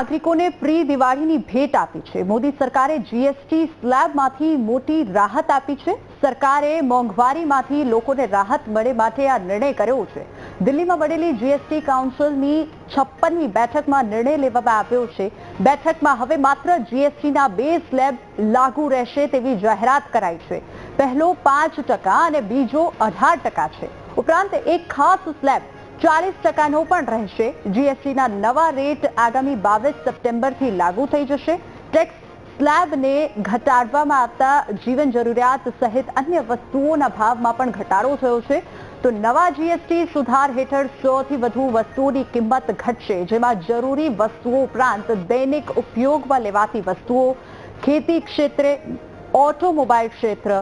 નાગરિકોને પ્રી દિવાળીની ભેટ આપી છે. મોદી સરકારે જીએસટી સ્લેબમાંથી મોટી રાહત આપી છે. સરકારે મોંઘવારીમાંથી લોકોને રાહત મળે માટે આ નિર્ણય કર્યો છે. દિલ્હીમાં મળેલી જીએસટી કાઉન્સિલની છપ્પનમી બેઠકમાં નિર્ણય લેવામાં આવ્યો છે. બેઠકમાં હવે માત્ર જીએસટીના બે સ્લેબ લાગુ રહેશે તેવી જાહેરાત કરાઈ છે. પહેલો પાંચ ટકા અને બીજો અઢાર ટકા છે. ઉપરાંત એક ખાસ સ્લેબ ચાલીસ ટકાનો પણ રહેશે. જીએસટીના નવા રેટ આગામી બાવીસ સપ્ટેમ્બરથી લાગુ થઈ જશે. ટેક્સ સ્લેબને ઘટાડવામાં આવતા જીવન જરૂરિયાત સહિત અન્ય વસ્તુઓના ભાવમાં પણ ઘટાડો થયો છે. તો નવા જીએસટી સુધાર હેઠળ સોથી વધુ વસ્તુઓની કિંમત ઘટશે, જેમાં જરૂરી વસ્તુઓ ઉપરાંત દૈનિક ઉપયોગમાં લેવાતી વસ્તુઓ, ખેતી ક્ષેત્રે, ઓટોમોબાઈલ ક્ષેત્ર,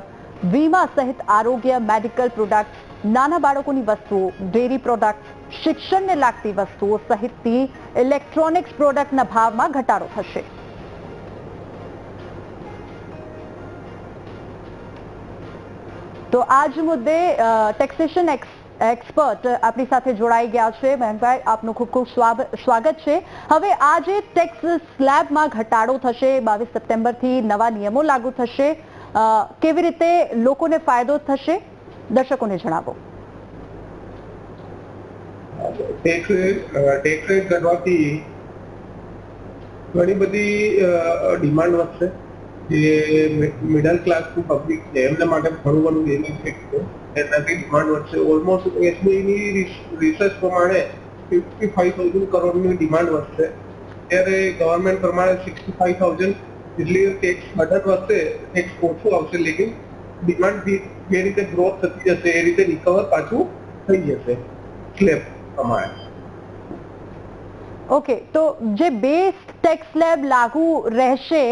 વીમા સહિત આરોગ્ય, મેડિકલ પ્રોડક્ટ નાના બાળકોની વસ્તુઓ ડેરી પ્રોડક્ટ શિક્ષણને લાગતી વસ્તુઓ સહિતની ઇલેક્ટ્રોનિક્સ પ્રોડક્ટના ભાવમાં ઘટાડો થશે. તો આજ મુદ્દે ટેક્સેશન એક્સપર્ટ આપણી સાથે જોડાઈ ગયા છે. મહેનભાઈ, આપનું ખૂબ ખૂબ સ્વાગત છે. હવે આજે ટેક્સ સ્લેબમાં ઘટાડો થશે. બાવીસ સપ્ટેમ્બરથી નવા નિયમો લાગુ થશે. કેવી રીતે લોકોને ફાયદો થશે? દર્શકોને જણાવો. ટેક્સ રેટ કરવાથી ઘણી બધી ડિમાન્ડ વધશે. જે મિડલ ક્લાસનું પબ્લિક છે, એમના માટે ઘણું ઘણું બેનિફિટ છે. એનાથી ડિમાન્ડ વધશે. ઓલમોસ્ટ એસબીઆઈની રિસર્ચ પ્રમાણે ફિફ્ટી ફાઈવ થાઉઝન્ડ કરોડની ડિમાન્ડ વધશે. ત્યારે ગવર્મેન્ટ પ્રમાણે સિક્સટી ફાઈવ થાઉઝન્ડ જેટલી ટેક્સ બજેટ વધશે ટેક્સ ઓછું આવશે, લેકિન ડિમાન્ડ જે રીતે ગ્રોથ થતી જશે, એ રીતે રિકવર પાછું થઈ જશે સ્લેબ પ્રમાણે. ઓકે તો જે બેઝ ટેક્સ સ્લેબ લાગુ રહેશે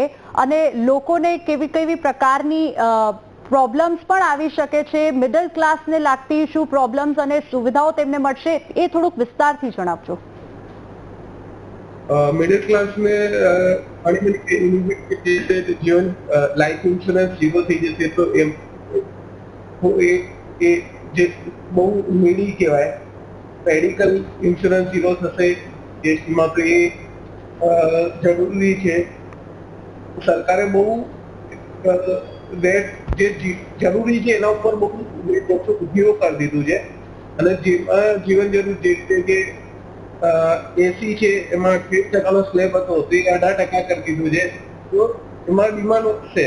અને લોકોને કેવી કેવી પ્રકારની પ્રોબ્લેમ્સ પણ આવી શકે છે મિડલ ક્લાસને લાગતી શું પ્રોબ્લેમ્સ અને સુવિધાઓ તેમને મળશે, એ થોડુંક વિસ્તારથી જણાવજો. મિડલ ક્લાસને ઘણી બધી જે છે જીવન લાઈફ ઇન્સ્યોરન્સ ઝીરો થઈ જશે તો એમ. એ એ જે બહુ મીડી કહેવાય મેડિકલ ઇન્સ્યોરન્સ ઝીરો થશે દેશમાં તો એ જરૂરી છે. સરકારે બહુ વેટ જે જરૂરી છે એના ઉપર બહુ ઓછો ઉપયોગ કરી દીધું છે. અને જેમાં જીવન જરૂર જે રીતે એસી છે એમાં ત્રીસ ટકાનો સ્લેબ હતો તો એ અઢાર ટકા કરી દીધું છે? તો એમાં ડિમાન્ડ વધશે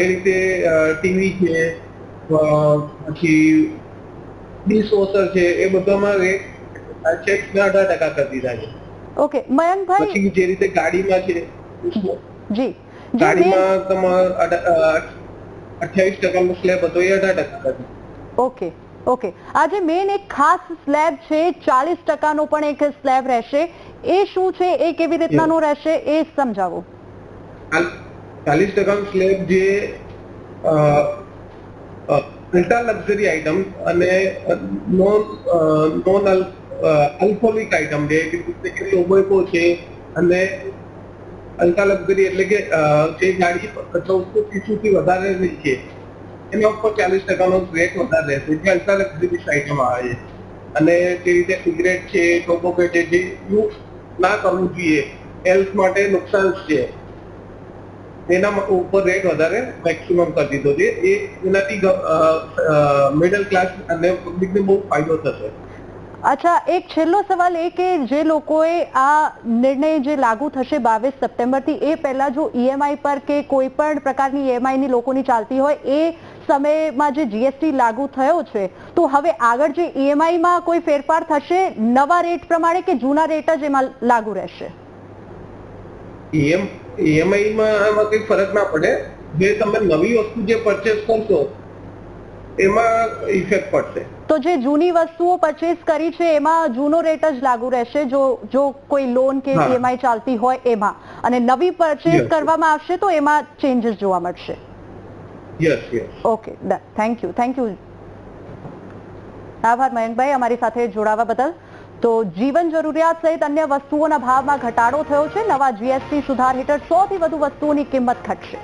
એ રીતે ટીવી છે પછી ડિશવોશર છે એ બધામાં રેટ ચેક્સ અઢાર ટકા કરી દીધા છે. ઓકે મયંકભાઈ પછી જે રીતે ગાડીમાં છે જી. ગાડીમાં તમારે અઠ્યાવીસ ટકાનો સ્લેબ હતો એ અઢાર ટકા કરી. ઓકે ઓકે આજે મેઇન એક ખાસ સ્લેબ છે ચાલીસ ટકાનો પણ એક સ્લેબ રહેશે. એ શું છે? એ કેવી રીતનાનો રહેશે? એ સમજાવો. ચાલીસ ટકાનો સ્લેબ જે અલ્ટ્રા લક્ઝરી આઇટમ અને નોન નોન અલ્કોહોલિક આઇટમ જે કે લોબોકો છે અને અલ્ટ્રા લક્ઝરી એટલે કે જે ગાડી ચૌદસો થી વધારે નહીં છે. એના ઉપર ચાલીસ ટકાનો રેટ વધારે રહેશે જે અલ્ટ્રા લક્ઝરી સાઇટમાં આવે છે. અને જે રીતે સિગરેટ છે ટોબોકો છે, જે યુઝ ના કરવું જોઈએ હેલ્થ માટે નુકસાન છે. એના ઉપર રેટ વધારે મેક્સિમમ કરી દીધો છે. એ એનાથી મિડલ ક્લાસ અને પબ્લિકને બહુ ફાયદો થશે. અચ્છા, એક છેલ્લો સવાલ એ કે જે લોકોએ આ નિર્ણય જે લાગુ થશે બાવીસ સપ્ટેમ્બરથી, એ પહેલા જો ઈએમઆઈ પર કે કોઈ પણ પ્રકારની ઈએમઆઈની લોકોની ચાલતી હોય, એ સમયમાં જે જીએસટી લાગુ થયો છે, તો હવે આગળ જે ઈએમઆઈમાં કોઈ ફેરફાર થશે નવા રેટ પ્રમાણે કે જૂના રેટ જ એમાં લાગુ રહેશે? ઈએમઆઈમાં ઈએમઆઈ માં કઈ ફરક ના પડે. જે તમે નવી વસ્તુ જે પરચેસ કરશો, એમાં ઇફેક્ટ પડશે. તો જે જૂની વસ્તુઓ પરચેસ કરી છે એમાં જૂનો રેટ જ લાગુ રહેશે જો જો કોઈ લોન કે. ઈએમઆઈ ચાલતી હોય એમાં. અને નવી પરચેસ કરવામાં આવશે તો એમાં ચેન્જીસ જોવા મળશે. Yes yes okay done thank you thank you આભાર મયંકભાઈ અમારી સાથે જોડાવા બદલ. તો જીવન જરૂરિયાત સહિત અન્ય વસ્તુઓના ભાવમાં ઘટાડો થયો છે. નવા જીએસટી સુધાર હેઠળ સો થી વધુ વસ્તુઓની કિંમત ઘટશે.